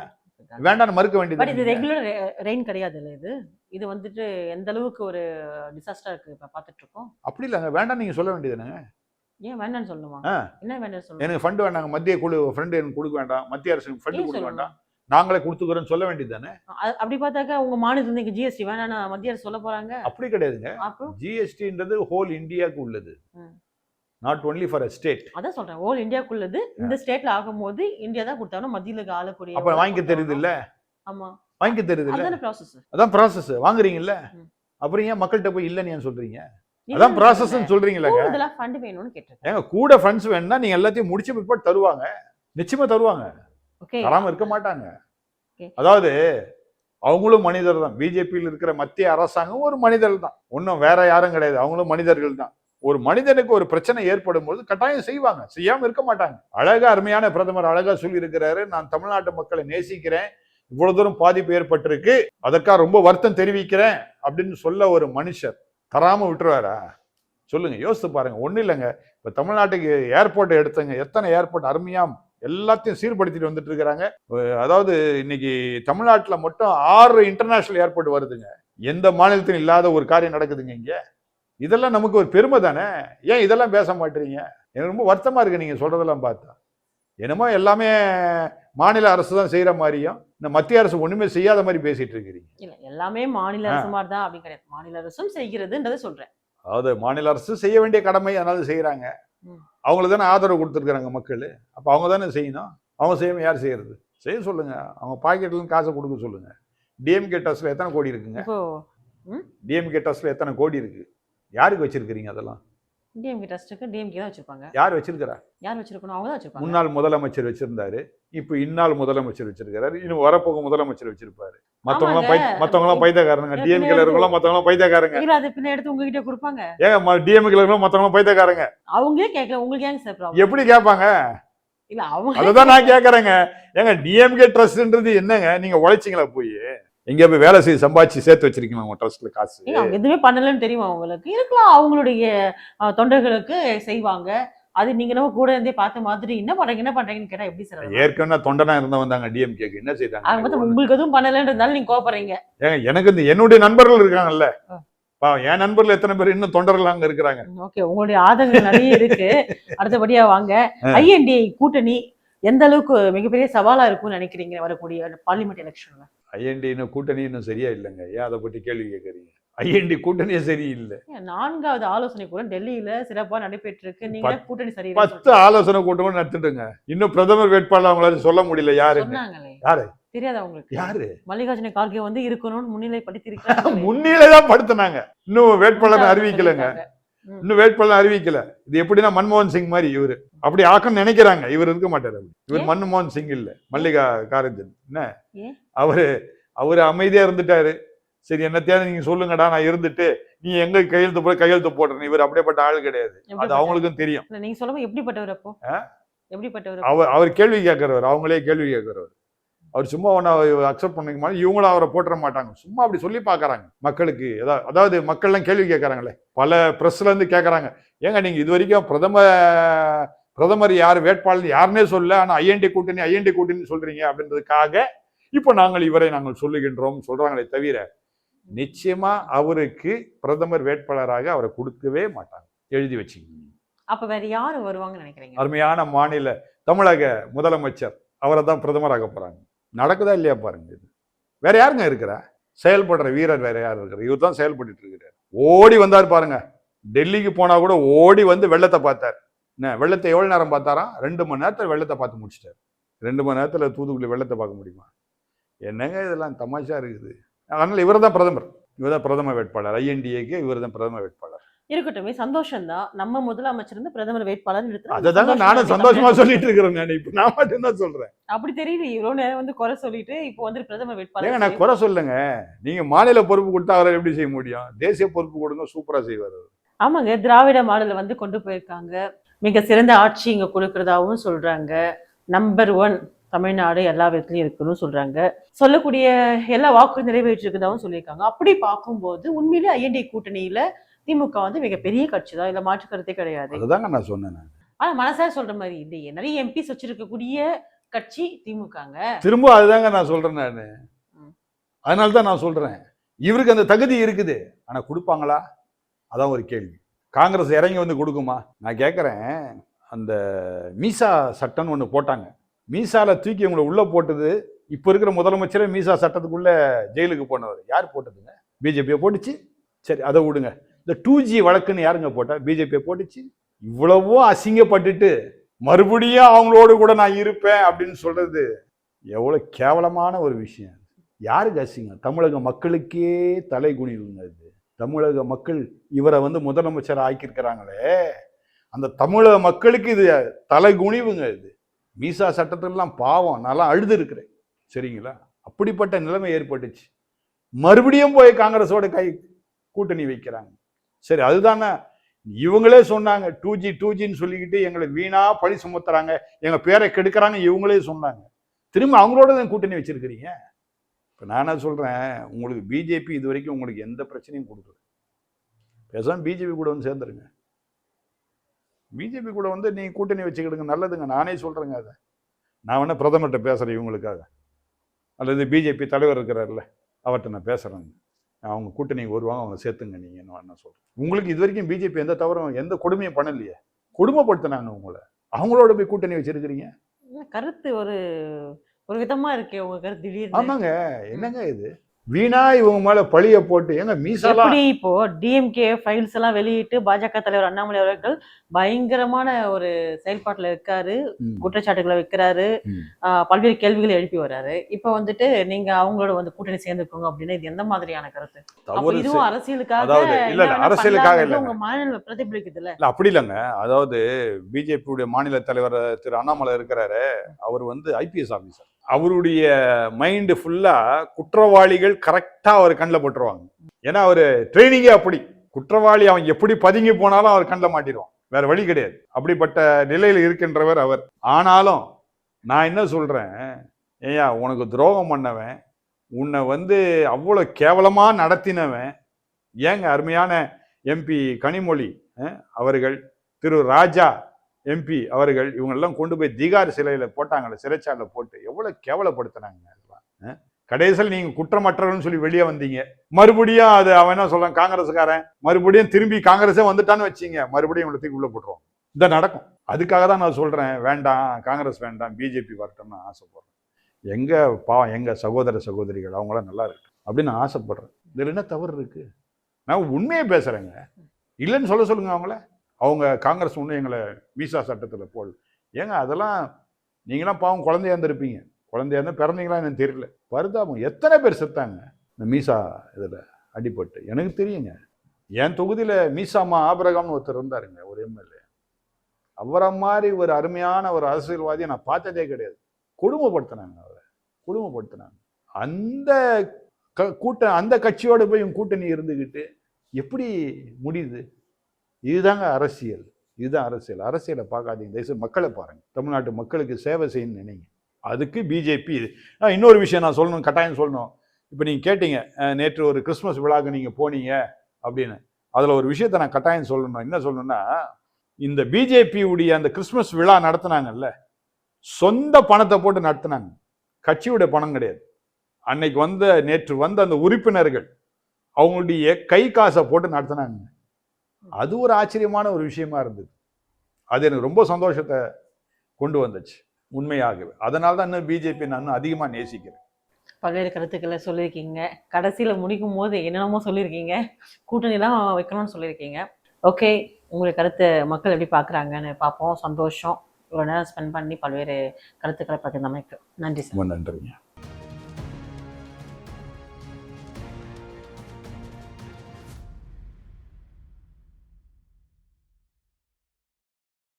வேண்டாம்னு மறுக்க பட் இது வேண்டியது ரெகுலர் ரெயின் கிடையாது இல்ல இது? இது வந்துட்டு எந்த அளவுக்கு ஒரு டிசாஸ்டரா இருக்கு இப்ப பாத்துட்டு இருக்கோம் அப்படி இல்லைங்க. வேண்டாம் நீங்க சொல்ல வேண்டியதுங்க ஏன் வேண்டாம்னு சொல்லணுமா ஆ. என்ன வேண்டாம் சொல்லணும் எனக்கு ஃபண்ட் வேண்டாங்க. மத்திய குழு ஃபண்ட் எனக்கு கொடுக்க வேண்டாம். மத்திய அரசு ஃபண்ட் கொடுக்க? வேண்டாம். நாங்களே கொடுத்துக்கிறோம் சொல்ல வேண்டியது தானே அப்படி பார்த்தாக்கா உங்க மாநிலத்துல இருந்து ஜிஎஸ்டி வேணாம் மத்திய அரசு சொல்ல போறாங்க. அப்படி கிடையாதுங்க. ஜிஎஸ்டின்றது ஹோல் இந்தியாவுக்கு உள்ளது. Not only for a state அதான் சொல்றேன் ஓல் இந்தியாக்குள்ளது இந்த ஸ்டேட்ல ஆகும்போது இந்தியா தான் கொடுத்தாலும் மத்தியில ஆளக்கூடிய அப்ப வாங்கிக்க தெரியுது இல்ல ஆமா. வாங்கிக்க தெரியுது இல்ல அதுதானே ப்ராசஸ் அதான் ப்ராசஸ் வாங்குறீங்கல்ல. அப்புறம் ஏன் மக்கள்கிட்ட போய் இல்லைன்னு ஏன் சொல்றீங்க? அதான் ப்ராசஸ் சொல்றீங்களேங்க இதெல்லாம் ஃபண்ட் வேணும்னு கேட்டிருக்கேன். ஏங்க கூட ஃபண்ட்ஸ் வேணும்னா நீங்க எல்லாத்தையும் முடிச்ச பிற்பாடு தருவாங்க. நிச்சயமா தருவாங்க. தராம இருக்க மாட்டாங்க. அதாவது அவங்களும் மனிதர் தான். பிஜேபியில் இருக்கிற மத்திய அரசாங்கம் ஒரு மனிதர் தான். ஒன்றும் வேற யாரும் கிடையாது. அவங்களும் மனிதர்கள் தான். ஒரு மனிதனுக்கு ஒரு பிரச்சனை ஏற்படும் போது கட்டாயம் செய்வாங்க. செய்யாம இருக்க மாட்டாங்க. அழகா அருமையான பிரதமர் அழகா சொல்லி இருக்கிறாரு நான் தமிழ்நாட்டு மக்களை நேசிக்கிறேன். இவ்வளவு தூரம் பாதிப்பு ஏற்பட்டிருக்கு. அதற்காக ரொம்ப வருத்தம் தெரிவிக்கிறேன் அப்படின்னு சொல்ல ஒரு மனுஷர் தராம விட்டுருவாரா? சொல்லுங்க யோசித்து பாருங்க. ஒண்ணும் இல்லைங்க. இப்ப தமிழ்நாட்டுக்கு ஏர்போர்ட் எடுத்தங்க. எத்தனை ஏர்போர்ட் அருமையா எல்லாத்தையும் சீர்படுத்திட்டு வந்துட்டு இருக்கிறாங்க. அதாவது இன்னைக்கு தமிழ்நாட்டில் மட்டும் ஆறு இன்டர்நேஷனல் ஏர்போர்ட் வருதுங்க. எந்த மாநிலத்திலும் இல்லாத ஒரு காரியம் நடக்குதுங்க இங்கே. இதெல்லாம் நமக்கு ஒரு பெருமை தானே? ஏன் இதெல்லாம் பேச மாட்டீங்க? எனக்கு ரொம்ப வருத்தமா இருக்கு நீங்க சொல்றதெல்லாம் பார்த்தா. என்னமோ எல்லாமே மாநில அரசு தான் செய்யற மாதிரியும் இந்த மத்திய அரசு ஒண்ணுமே செய்யாத மாதிரி பேசிட்டு இருக்கிறீங்க. இல்ல எல்லாமே மாநில அரசு மாதிரி தான் அப்படி கிடையாது. மாநில அரசும் செய்கிறதுன்றதை சொல்றேன். அதாவது மாநில அரசு செய்ய வேண்டிய கடமை அதனால செய்யறாங்க ம். அவங்களுக்கு தானே ஆதரவு கொடுத்துருக்காங்க மக்கள். அப்ப அவங்க தானே செய்யணும்? அவங்க செய்யாம யார் செய்யறது? செய்ய சொல்லுங்க. அவங்க பாக்கெட்ல இருந்து காசை கொடுக்க சொல்லுங்க. டிஎம்கே டஸ்ட்ல எத்தனை கோடி இருக்குங்க? டிஎம்கே டஸ்ட்ல எத்தனை கோடி இருக்கு? யாருக்கு வச்சிருக்கிறீங்க அதெல்லாம்? டிஎம்கே ட்ரஸ்ட்டுக்கு டிஎம்கே தான் வச்சிருப்பாங்க. யார் வச்சிருக்கிறா? யார் வச்சிருக்கணும்? அவங்க தான் வச்சிருப்பாங்க. முன்னாள் முதலமைச்சர் வச்சிருந்தாரு இப்போ இந்நாள் முதலமைச்சர் வச்சிருக்கிறாரு இன்னும் வரப்போக முதலமைச்சர் வச்சிருப்பாரு. மத்தவங்க பை ஆமாங்க. மத்தவங்க பைத்தியக்காரங்க டிஎம்கேல இருக்கலாம் மத்தவங்க பைத்தியக்காரங்க. இல்ல அது பின்ன எடுத்து உங்ககிட்ட கொடுப்பாங்க. ஏங்க டிஎம்கேல இருக்கலாம் மத்தவங்க பைத்தியக்காரங்க? அவங்களே கேட்கல. உங்களுக்கு ஏங்க சார் எப்படி கேட்பாங்க? இல்ல அவங்க அதுதான் நான் கேக்குறேங்க ஏங்க டிஎம்கே ட்ரஸ்ட்ன்றது என்னங்க? நீங்க உழைச்சிங்களா போய்? எங்க போய் வேலை செய்து சம்பாதிச்சு சேர்த்து வச்சிருக்கீங்க உங்க ட்ரஸ்ட்ல காசு. அவங்க எதுவுமே பண்ணலன்னு தெரியுமா அவங்களுக்கு இருக்கலாம் அவங்களுடைய தொண்டர்களுக்கு செய்வாங்க. அது நீங்க நம்ம கூட இருந்தே பார்த்த மாதிரி என்ன பண்றீங்க என்ன பண்றீங்கன்னு கேட்டா எப்படி சார்? ஏற்கனவே தொண்டனா இருந்தவன் தாங்க டிஎம்கேக்கு என்ன அவங்க செய்தாங்க வந்து உங்களுக்கு எதுவும் பண்ணலன்றதால நீங்க கோபப்படுறீங்க ஏங்க எனக்கு இந்த என்னுடைய நண்பர்கள் இருக்காங்கல்ல. என் நண்பர்கள் எத்தனை பேர் இன்னும் தொண்டர்கள் அங்க இருக்கிறாங்க. ஓகே உங்களுடைய ஆதங்கள் நிறைய இருக்கு. அடுத்தபடியா வாங்க. ஐஎன்டிஐ கூட்டணி எந்த அளவுக்கு மிகப்பெரிய சவாலா இருக்கும்னு நினைக்கிறீங்க? வரக்கூடிய பார்லிமெண்ட் எலெக்ஷன்ல ஐஎன்டி இன்னும் கூட்டணி இன்னும் சரியா இல்லைங்க. ஏன் அதை பத்தி கேள்வி கேட்குறீங்க? ஐஎன்டி கூட்டணியே சரியில்லை. நான்காவது ஆலோசனை கூட டெல்லியில சிறப்பா நடைபெற்று இருக்கு நீங்க கூட்டணி சரியில்லை பத்து ஆலோசனை கூட்டமும் நடத்திட்டுங்க இன்னும் பிரதமர் வேட்பாளர் அவங்களால சொல்ல முடியல. சொன்னாங்களே. யாரு? தெரியாதா உங்களுக்கு? யாரு? மல்லிகார்ஜுன கார்கே வந்து இருக்கணும்னு முன்னிலைப்படுத்தி முன்னிலை தான் படுத்தினாங்க. இன்னும் வேட்பாளர் அறிவிக்கலைங்க. இன்னும் வேட்பாளர் அறிவிக்கல. இது எப்படின்னா மன்மோகன் சிங் மாதிரி இவரு. அப்படி ஆக்கணும்னு நினைக்கிறாங்க. இவர் இருக்க மாட்டாரு அப்படி. இவர்? மன்மோகன் சிங் இல்ல. மல்லிகா காரஞ்சன். என்ன? அவரு அவரு அமைதியா இருந்துட்டாரு. சரி என்னத்தையாவது நீங்க சொல்லுங்கடா நான் இருந்துட்டு நீ எங்க கையெழுத்து போய் கையெழுத்து போடுறேன் இவர் அப்படியேப்பட்ட ஆள் கிடையாது. அது அவங்களுக்கும் தெரியும். நீங்க சொல்லும்போது எப்படிப்பட்டவர் அப்போ? எப்படிப்பட்டவர் அவர் அவர் கேள்வி கேட்கிறவர். அவங்களே கேள்வி கேட்கிறவர். அவர் சும்மா ஒன்று அக்செப்ட் பண்ணிக்க மாதிரி இவங்களும் அவரை போட்டுற மாட்டாங்க. சும்மா அப்படி சொல்லி பார்க்கறாங்க மக்களுக்கு. ஏதா- அதாவது மக்கள்லாம் கேள்வி கேட்கறாங்களே பல பிரஸ்ல இருந்து கேட்கறாங்க. ஏங்க நீங்க இது வரைக்கும் பிரதம பிரதமர் யார் வேட்பாளர் யாருன்னே சொல்ல ஆனா ஐஎன்டி கூட்டணி ஐஎன்டி கூட்டணி சொல்றீங்க அப்படின்றதுக்காக இப்போ நாங்கள் இவரை நாங்கள் சொல்லுகின்றோம் சொல்றாங்களே தவிர நிச்சயமா அவருக்கு பிரதமர் வேட்பாளராக அவரை கொடுக்கவே மாட்டாங்க. எழுதி வச்சுக்கோங்க. அப்ப வேற யாரு வருவாங்கன்னு நினைக்கிறீங்க? அருமையான மாநில தமிழக முதலமைச்சர் அவரை தான் பிரதமராக போறாங்க. நடக்குதா இல்லையா பாருங்க இது. வேற யாருங்க இருக்கிறா? செயல்படுற வீரர் வேற யார் இருக்கிற இவர் தான் செயல்பட்டு இருக்கிறார். ஓடி வந்தார் பாருங்க. டெல்லிக்கு போனா கூட ஓடி வந்து வெள்ளத்தை பார்த்தார். என்ன வெள்ளத்தை எவ்வளவு நேரம் பார்த்தாராம் ரெண்டு மணி நேரத்தில் வெள்ளத்தை பார்த்து முடிச்சிட்டார். ரெண்டு மணி நேரத்தில் தூத்துக்குடி வெள்ளத்தை பார்க்க முடியுமா? என்னங்க இதெல்லாம் தமாஷா இருக்குது. அதனால இவர் தான் பிரதமர். இவர் தான் பிரதம வேட்பாளர். ஐஎன்டிஏக்கு இவர் தான் பிரதம வேட்பாளர். இருக்கட்டுமே சந்தோஷம் தான் நம்ம முதலமைச்சர் வந்து பிரதமர் வேட்பாளர் அதை தாங்க நானும் சந்தோஷமா சொல்லிட்டு இருக்கிறேன் நான். இப்ப நான் மட்டும்தான் சொல்றேன். அப்படி தெரியல இவ்வளவு நேரம் வந்து குறை சொல்லிட்டு இப்போ வந்து பிரதமர் வேட்பாளர் நான் குறை சொல்லுங்க. நீங்க மாநில பொறுப்பு கொடுத்தா அவரை எப்படி செய்ய முடியும்? தேசிய பொறுப்பு கொடுங்க சூப்பரா செய்வார். ஆமாங்க திராவிட மாடலை வந்து கொண்டு போயிருக்காங்க. மிக சிறந்த ஆட்சி இங்க கொடுக்கறதாவும் சொல்றாங்க. நம்பர் ஒன் தமிழ்நாடு எல்லா விதத்துலயும் இருக்குன்னு சொல்றாங்க. சொல்லக்கூடிய எல்லா வாக்கு நிறைவேற்றிருக்கதாவும் சொல்லியிருக்காங்க. அப்படி பார்க்கும்போது உண்மையிலே ஐஎன்டி கூட்டணியில திமுக வந்து மிகப்பெரிய கட்சி தான் இதுல மாற்று கருத்தே கிடையாது. அதுதாங்க நான் சொன்னேன் நான். ஆனா மனசார சொல்ற மாதிரி இல்லையே நிறைய எம்பிஸ் வச்சிருக்கக்கூடிய கட்சி திமுகங்க? திரும்ப அதுதாங்க நான் சொல்றேன் நான். அதனால தான் நான் சொல்றேன். இவருக்கு அந்த தகுதி இருக்குது. ஆனா கொடுப்பாங்களா? அதான் ஒரு கேள்வி. காங்கிரஸ் இறங்கி வந்து கொடுக்குமா? நான் கேட்குறேன் அந்த மீசா சட்டம்னு ஒன்று போட்டாங்க. மீசால தூக்கி உங்களை உள்ள போட்டது இப்போ இருக்கிற முதலமைச்சரே மீசா சட்டத்துக்குள்ள ஜெயிலுக்கு போனவர். யார் போட்டதுங்க? பிஜேபியை போட்டுச்சு. சரி அதை விடுங்க. இந்த டூ ஜி வழக்குன்னு யாருங்க போட்டா? பிஜேபி போட்டுச்சு. இவ்வளவோ அசிங்கப்பட்டுட்டு மறுபடியும் அவங்களோடு கூட நான் இருப்பேன் அப்படின்னு சொல்றது எவ்வளோ கேவலமான ஒரு விஷயம். யாருக்கு அசிங்கம்? தமிழக மக்களுக்கே தலை குனிவுங்க இது. தமிழக மக்கள் இவரை வந்து முதலமைச்சர் ஆக்கியிருக்கிறாங்களே. அந்த தமிழக மக்களுக்கு இது தலை குனிவுங்க இது. மீசா சட்டத்திலலாம் பாவம். நல்லா அழுது இருக்கிறேன். சரிங்களா? அப்படிப்பட்ட நிலைமை ஏற்பட்டுச்சு. மறுபடியும் போய் காங்கிரஸோட கை கூட்டணி வைக்கிறாங்க. சரி அதுதானே. இவங்களே சொன்னாங்க டூ ஜி டூ ஜின்னு சொல்லிக்கிட்டு எங்களை வீணா பழி சுமத்துறாங்க. எங்க பேரை கெடுக்கிறாங்க இவங்களே சொன்னாங்க. திரும்ப அவங்களோட தான் கூட்டணி வச்சிருக்கிறீங்க. இப்போ நானே சொல்கிறேன் உங்களுக்கு பிஜேபி இது வரைக்கும் உங்களுக்கு எந்த பிரச்சனையும் கொடுக்கல. பேசாம பிஜேபி கூட வந்து சேர்ந்துருங்க. பிஜேபி கூட வந்து நீங்கள் கூட்டணி வச்சுக்கிடுங்க நல்லதுங்க. நானே சொல்கிறேங்க அதை. நான் வேணால் பிரதமர்கிட்ட பேசுகிறேன் இவங்களுக்காக. அல்லது பிஜேபி தலைவர் இருக்கிறார்ல அவர்கிட்ட நான் பேசுகிறேங்க அவங்க கூட்டணிக்கு வருவாங்க அவங்க சேர்த்துங்க நீங்க என்ன சொல்றேன் உங்களுக்கு இது வரைக்கும் பிஜேபி எந்த தவறும் எந்த கொடுமையும் பண்ணலையே. கொடுமைப்படுத்தினாங்க உங்களை. அவங்களோட போய் கூட்டணி வச்சிருக்கிறீங்க. கருத்து ஒரு ஒரு விதமா இருக்கே உங்க கருத்து திடீர்னு. ஆமாங்க. என்னங்க இது? வீணா இவங்க மேல பழிய போட்டு ஏங்க மீசாலாம் எப்படி இப்போ டிஎம்கே ஃபைல்ஸ் எல்லாம் வெளியிட்டு பாஜக தலைவர் அண்ணாமலை அவர்கள் பயங்கரமான ஒரு செயல்பாட்டுல இருக்காரு. குற்றச்சாட்டுகளை வைக்கிறாரு பல்வேறு கேள்விகளை எழுப்பி வர்றாரு. இப்போ வந்துட்டு நீங்க அவங்களோட வந்து கூட்டணி சேர்ந்துக்கோங்க அப்படின்னா இது எந்த மாதிரியான கருத்து? இதுவும் செய்- அரசியலுக்காக அதாவது, இல்ல, இல்ல, அரசியலுக்காக இல்லைங்க. உங்க மனநிலை பிரதிபலிக்குதுல்ல. இல்ல அப்படி இல்லைங்க. அதாவது பிஜேபியுடைய மாநில தலைவர் திரு அண்ணாமலை இருக்கிறாரு. அவர் வந்து ஐபிஎஸ் ஆபீசர் அவருடைய மைண்டு ஃபுல்லாக குற்றவாளிகள் கரெக்டாக அவர் கண்ணில் போட்டுருவாங்க. ஏன்னா அவர் ட்ரைனிங்கே அப்படி. குற்றவாளி அவன் எப்படி பதுங்கி போனாலும் அவர் கண்ணில் மாட்டிடுவான் வேற வழி கிடையாது. அப்படிப்பட்ட நிலையில் இருக்கின்றவர் அவர். ஆனாலும் நான் என்ன சொல்கிறேன் ஏய்யா உனக்கு துரோகம் பண்ணவன் உன்னை வந்து அவ்வளோ கேவலமாக நடத்தினவன் ஏங்க அருமையான எம்பி கனிமொழி அவர்கள் திரு ராஜா எம்பி அவர்கள் இவங்கெல்லாம் கொண்டு போய் திகார் சிலையில் போட்டாங்கல்ல சிறைச்சாலையில போட்டு. எவ்வளோ கேவலப்படுத்தினாங்க அதெல்லாம் கடைசியில் நீங்கள் குற்றமற்றவர்னு சொல்லி வெளியே வந்தீங்க. மறுபடியும் அது அவன் என்ன சொல்கிறான் காங்கிரஸ்காரன் மறுபடியும் திரும்பி காங்கிரஸே வந்துட்டான்னு வச்சிங்க மறுபடியும் இவங்களை தூக்கி உள்ள போட்டுருவோம். இந்த நடக்கும். அதுக்காக தான் நான் சொல்கிறேன் வேண்டாம் காங்கிரஸ் வேண்டாம் பிஜேபி வரட்டும்னு ஆசைப்படுறேன். எங்கே பாவம் எங்கள் சகோதர சகோதரிகள் அவங்களாம் நல்லா இருக்கு அப்படின்னு நான் ஆசைப்படுறேன். இதில் என்ன தவறு இருக்குது நான் உண்மையை பேசுகிறேங்க இல்லைன்னு சொல்ல சொல்லுங்கள் அவங்கள. அவங்க காங்கிரஸ் ஒன்று எங்களை மீசா சட்டத்தில் போல் ஏங்க அதெல்லாம் நீங்களாம் பாவம் குழந்தையா இருந்திருப்பீங்க. குழந்தையா இருந்தால் பிறந்தீங்களா எனக்கு தெரியல. பரிதாபம். எத்தனை பேர் செத்தாங்க? இந்த மீசா இதில் அடிபட்டு. எனக்கு தெரியுங்க. என் தொகுதியில் மீசாமா ஆபரகம்னு ஒருத்தர் இருந்தாருங்க ஒரு எம்எல்ஏ. அவரை மாதிரி ஒரு அருமையான ஒரு அரசியல்வாதியை நான் பார்த்ததே கிடையாது. கொடுமைப்படுத்தினாங்க அவரை. கொடுமைப்படுத்தினாங்க அந்த க கூட்ட அந்த கட்சியோடு போய் கூட்டணி இருந்துக்கிட்டு எப்படி முடியுது? இதுதாங்க அரசியல். இதுதான் அரசியல். அரசியலை பார்க்காதீங்க. தயவுசெய்து மக்களை பாருங்க. தமிழ்நாட்டு மக்களுக்கு சேவை செய்யணும்னு நினைங்க. அதுக்கு பிஜேபி இன்னொரு விஷயம் நான் சொல்லணும் கட்டாயம் சொல்லணும். இப்போ நீங்கள் கேட்டீங்க நேற்று ஒரு கிறிஸ்மஸ் விழாக்கு நீங்கள் போனீங்க அப்படின்னு. அதில் ஒரு விஷயத்தை நான் கட்டாயம் சொல்லணும். என்ன சொல்லணும்னா இந்த பிஜேபி உடைய அந்த கிறிஸ்மஸ் விழா நடத்துனாங்கல்ல சொந்த பணத்தை போட்டு நடத்துனாங்க. கட்சியுடைய பணம் கிடையாது. அன்னைக்கு வந்த நேற்று வந்த அந்த உறுப்பினர்கள் அவங்களுடைய கை காசை போட்டு நடத்துனாங்க. அது ஒரு ஆச்சரியமான ஒரு விஷயமா இருந்தது. அது எனக்கு ரொம்ப சந்தோஷத்தை கொண்டு வந்துச்சு உண்மையாகவே. அதனால தான் இன்னும் பிஜேபி நான் அதிகமாக நேசிக்கிறேன். பல்வேறு கருத்துக்களை சொல்லியிருக்கீங்க. கடைசியில் முடிக்கும் போது என்னென்னமோ சொல்லியிருக்கீங்க. கூட்டணிலாம் வைக்கணும்னு சொல்லியிருக்கீங்க. ஓகே உங்களுடைய கருத்தை மக்கள் எப்படி பார்க்குறாங்கன்னு பார்ப்போம். சந்தோஷம். இவ்வளோ நேரம் ஸ்பெண்ட் பண்ணி பல்வேறு கருத்துக்களை பகிர்ந்தமைக்கு. நன்றி சார். நன்றிங்க.